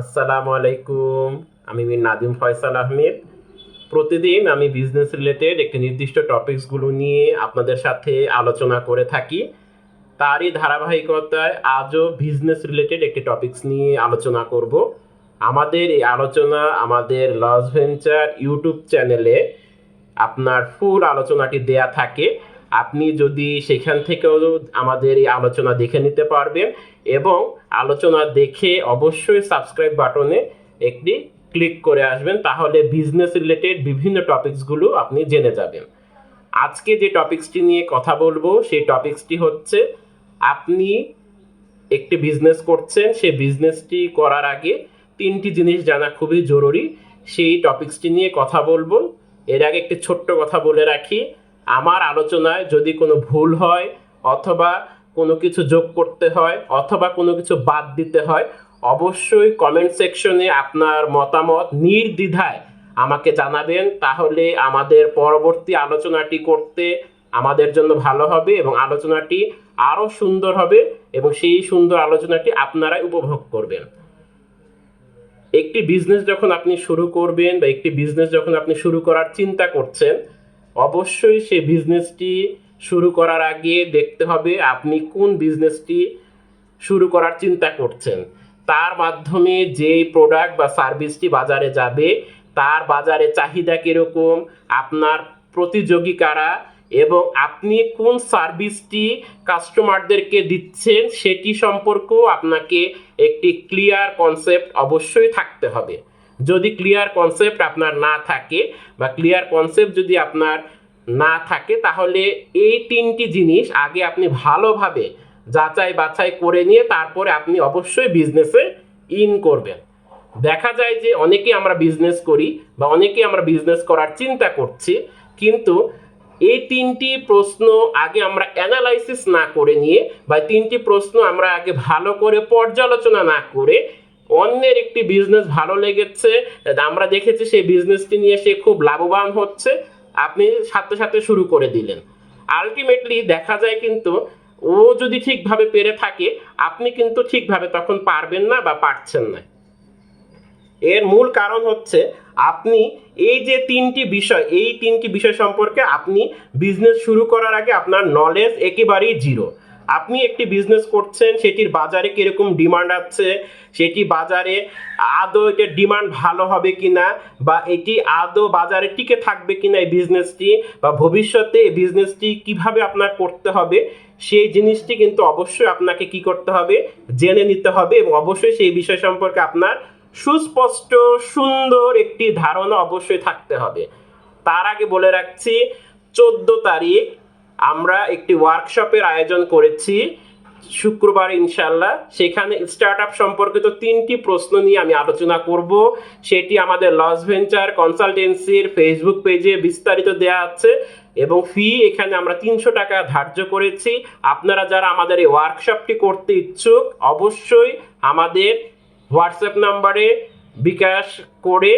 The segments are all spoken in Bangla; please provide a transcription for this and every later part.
আসসালামু আলাইকুম। আমি নাদিম ফয়সাল আহমেদ। প্রতিদিন আমি বিজনেস রিলেটেড একটি নির্দিষ্ট টপিকসগুলো নিয়ে আপনাদের সাথে আলোচনা করে থাকি। তারই ধারাবাহিকতায় আজও বিজনেস রিলেটেড একটি টপিকস নিয়ে আলোচনা করব। আমাদের এই আলোচনা আমাদের লস ভেঞ্চার ইউটিউব চ্যানেলে আপনার ফুল আলোচনাটি দেয়া থাকে। আপনি যদি সেখান থেকেও আমাদের এই আলোচনা দেখে নিতে পারবেন এবং আলোচনা দেখে অবশ্যই সাবস্ক্রাইব বাটনে একটি ক্লিক করে আসবেন, তাহলে বিজনেস রিলেটেড বিভিন্ন টপিকসগুলো আপনি জেনে যাবেন। আজকে যে টপিকসটি নিয়ে কথা বলব, সেই টপিকসটি হচ্ছে আপনি একটি বিজনেস করছেন, সেই বিজনেসটি করার আগে তিনটি জিনিস জানা খুবই জরুরি। সেই টপিকসটি নিয়ে কথা বলব। এর আগে একটি ছোট্ট কথা বলে রাখি আমার আলোচনায় যদি কোনো ভুল হয় অথবা কোনো কিছু যোগ করতে হয় অথবা কোনো কিছু বাদ দিতে হয়, অবশ্যই কমেন্ট সেকশনে আপনার মতামত নির্দ্বিধায় আমাকে জানাবেন। তাহলে আমাদের পরবর্তী আলোচনাটি করতে আমাদের জন্য ভালো হবে এবং আলোচনাটি আরও সুন্দর হবে এবং সেই সুন্দর আলোচনাটি আপনারাই উপভোগ করবেন। একটি বিজনেস যখন আপনি শুরু করবেন বা একটি বিজনেস যখন আপনি শুরু করার চিন্তা করছেন অবশ্যই সে বিজনেসটি শুরু করার আগে দেখতে হবে আপনি কোন বিজনেসটি শুরু করার চিন্তা করছেন। তার মাধ্যমে যেই প্রোডাক্ট বা সার্ভিসটি বাজারে যাবে, তার বাজারে চাহিদা কীরকম, আপনার প্রতিযোগী কারা এবং আপনি কোন সার্ভিসটি কাস্টমারদেরকে দিচ্ছেন সেটি সম্পর্কেও আপনাকে একটি ক্লিয়ার কনসেপ্ট অবশ্যই থাকতে হবে। যদি ক্লিয়ার কনসেপ্ট আপনার না থাকে বা ক্লিয়ার কনসেপ্ট যদি আপনার না থাকে, তাহলে এই তিনটি জিনিস আগে আপনি ভালোভাবে যাচাই বাছাই করে নিয়ে তারপরে আপনি অবশ্যই বিজনেসে ইন করবেন। দেখা যায় যে অনেকেই আমরা বিজনেস করি বা অনেকেই আমরা বিজনেস করার চিন্তা করছি, কিন্তু এই তিনটি প্রশ্ন আগে আমরা অ্যানালাইসিস না করে নিয়ে বা তিনটি প্রশ্ন আমরা আগে ভালো করে পর্যালোচনা না করে অন্যের একটি বিজনেস ভালো লেগেছে, আমরা দেখেছি সেই বিজনেসটি নিয়ে সে খুব লাভবান হচ্ছে, আপনি সাথে সাথে শুরু করে দিলেন। আলটিমেটলি দেখা যায় কিন্তু, ও যদি ঠিকভাবে পেরে থাকে, আপনি কিন্তু ঠিকভাবে তখন পারবেন না বা পারছেন না। এর মূল কারণ হচ্ছে, আপনি এই যে তিনটি বিষয়, এই তিনটি বিষয় সম্পর্কে আপনি বিজনেস শুরু করার আগে আপনার নলেজ একেবারেই জিরো আপনি একটি বিজনেস করছেন, সেটির বাজারে কীরকম ডিমান্ড আছে, সেটি বাজারে আদৌ এটার ডিমান্ড ভালো হবে কি না বা এটি আদৌ বাজারে টিকে থাকবে কি না এই বিজনেসটি বা ভবিষ্যতে এই বিজনেসটি কীভাবে আপনার করতে হবে, সেই জিনিসটি কিন্তু অবশ্যই আপনাকে কি করতে হবে, জেনে নিতে হবে এবং অবশ্যই সেই বিষয় সম্পর্কে আপনার সুস্পষ্ট, সুন্দর একটি ধারণা অবশ্যই থাকতে হবে। তার আগে বলে রাখছি, চোদ্দ তারিখ আমরা একটি ওয়ার্কশপের আয়োজন করেছি শুক্রবার ইনশাল্লাহ সেখানে স্টার্ট আপ সম্পর্কিত তিনটি প্রশ্ন নিয়ে আমি আলোচনা করব। সেটি আমাদের লস ভেঞ্চার কনসালটেন্সির ফেসবুক পেজে বিস্তারিত দেওয়া আছে এবং ফি এখানে আমরা তিনশো টাকা ধার্য করেছি। আপনারা যারা আমাদের এই ওয়ার্কশপটি করতে ইচ্ছুক, অবশ্যই আমাদের হোয়াটসঅ্যাপ নাম্বারে বিকাশ করে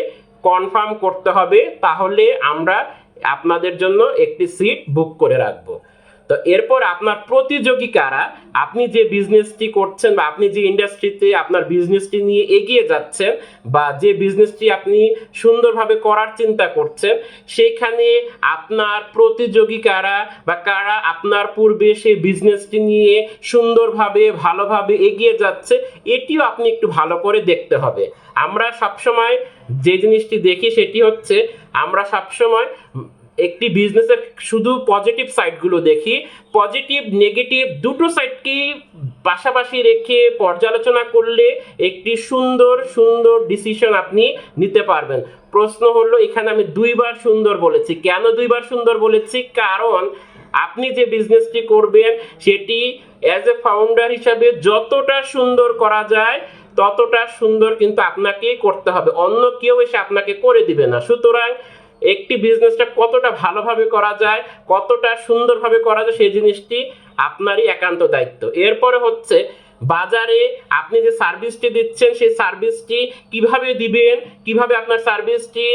কনফার্ম করতে হবে। তাহলে আমরা আপনাদের জন্য একটি সিট বুক করে রাখব। তো এরপর আপনার প্রতিযোগী কারা? আপনি যে বিজনেসটি করছেন বা আপনি যে ইন্ডাস্ট্রিতে আপনার বিজনেসটি নিয়ে এগিয়ে যাচ্ছেন বা যে বিজনেসটি আপনি সুন্দরভাবে করার চিন্তা করছেন সেখানে আপনার প্রতিযোগী কারা বা কারা আপনার পূর্বে সেই বিজনেসটি নিয়ে সুন্দরভাবে, ভালোভাবে এগিয়ে যাচ্ছে, এটিও আপনি একটু ভালো করে দেখতে হবে। আমরা সবসময় যে জিনিসটি দেখি সেটি হচ্ছে, আমরা সবসময় একটি বিজনেসের শুধু পজিটিভ সাইডগুলো দেখি। পজিটিভ নেগেটিভ দুটো সাইডকেই পাশাপাশি রেখে পর্যালোচনা করলে একটি সুন্দর সুন্দর ডিসিশন আপনি নিতে পারবেন। প্রশ্ন হলো, এখানে আমি দুইবার সুন্দর বলেছি। কেন দুইবার সুন্দর বলেছি? কারণ আপনি যে বিজনেসটি করবেন, সেটি অ্যাজ এ ফাউন্ডার হিসাবে যতটা সুন্দর করা যায়, ততটা সুন্দর কিন্তু আপনাকে করতে হবে। অন্য কেউ এসে আপনাকে করে দিবে না। সুতরাং একটি বিজনেসটা কতটা ভালোভাবে করা যায়, কতটা সুন্দরভাবে করা যায়, সেই জিনিসটি আপনারই একান্ত দায়িত্ব। এরপরে হচ্ছে, বাজারে আপনি যে সার্ভিসটি দিচ্ছেন, সেই সার্ভিসটি কীভাবে দিবেন, কীভাবে আপনার সার্ভিসটি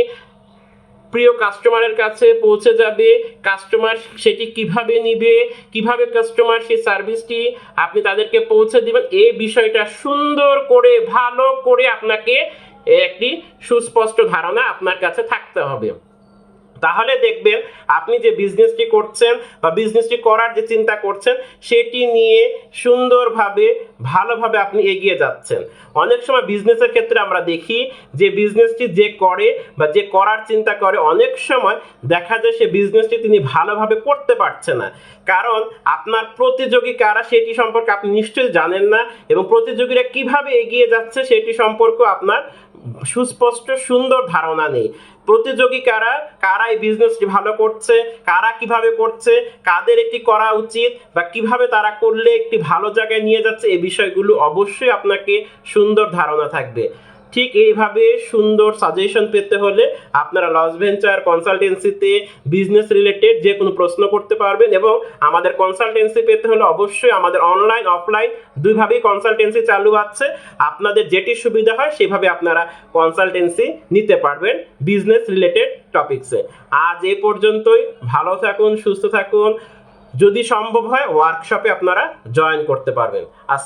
প্রিয় কাস্টমারের কাছে পৌঁছে যাবে কাস্টমার সেটি কীভাবে নিবে, কীভাবে কাস্টমার সেই সার্ভিসটি আপনি তাদেরকে পৌঁছে দিবেন এই বিষয়টা সুন্দর করে, ভালো করে আপনাকে একটি সুস্পষ্ট ধারণা আপনার কাছে থাকতে হবে। তাহলে দেখবেন আপনি যে বিজনেসটি করছেন বা বিজনেসটি করার যে চিন্তা করছেন, সেটি নিয়ে সুন্দরভাবে, ভালোভাবে আপনি এগিয়ে যাচ্ছেন। অনেক সময় বিজনেসের ক্ষেত্রে আমরা দেখি যে বিজনেসটি যে করে বা যে করার চিন্তা করে, অনেক সময় দেখা যায় সে বিজনেসটি তিনি ভালোভাবে করতে পারছে না। কারণ আপনার প্রতিযোগী কারা সেটি সম্পর্কে আপনি নিশ্চয়ই জানেন না এবং প্রতিযোগীরা কীভাবে এগিয়ে যাচ্ছে সেটি সম্পর্কে আপনার সুস্পষ্ট, সুন্দর ধারণা নেই। প্রতিযোগী কারা? কারা এই বিজনেসটি ভালো করছে? কারা কীভাবে করছে? কাদের এটি করা উচিত? বা কীভাবে তারা করলে একটি ভালো জায়গায় নিয়ে যাচ্ছে? এই বিষয়গুলো অবশ্যই আপনাকে সুন্দর ধারণা থাকবে। ঠিক এইভাবে সুন্দর সাজেশন পেতে হলে আপনারা লস ভেঞ্চার কনসালটেন্সিতে বিজনেস রিলেটেড যে কোনো প্রশ্ন করতে পারবেন এবং আমাদের কনসালটেন্সি পেতে হলে অবশ্যই আমাদের অনলাইন অফলাইন দুইভাবেই কনসালটেন্সি চালু আছে। আপনাদের যেটি সুবিধা হয় সেভাবে আপনারা কনসালটেন্সি নিতে পারবেন বিজনেস রিলেটেড টপিকসে আজ এ পর্যন্তই। ভালো থাকুন, সুস্থ থাকুন। যদি সম্ভব হয় ওয়ার্কশপে আপনারা জয়েন করতে পারবেন। আস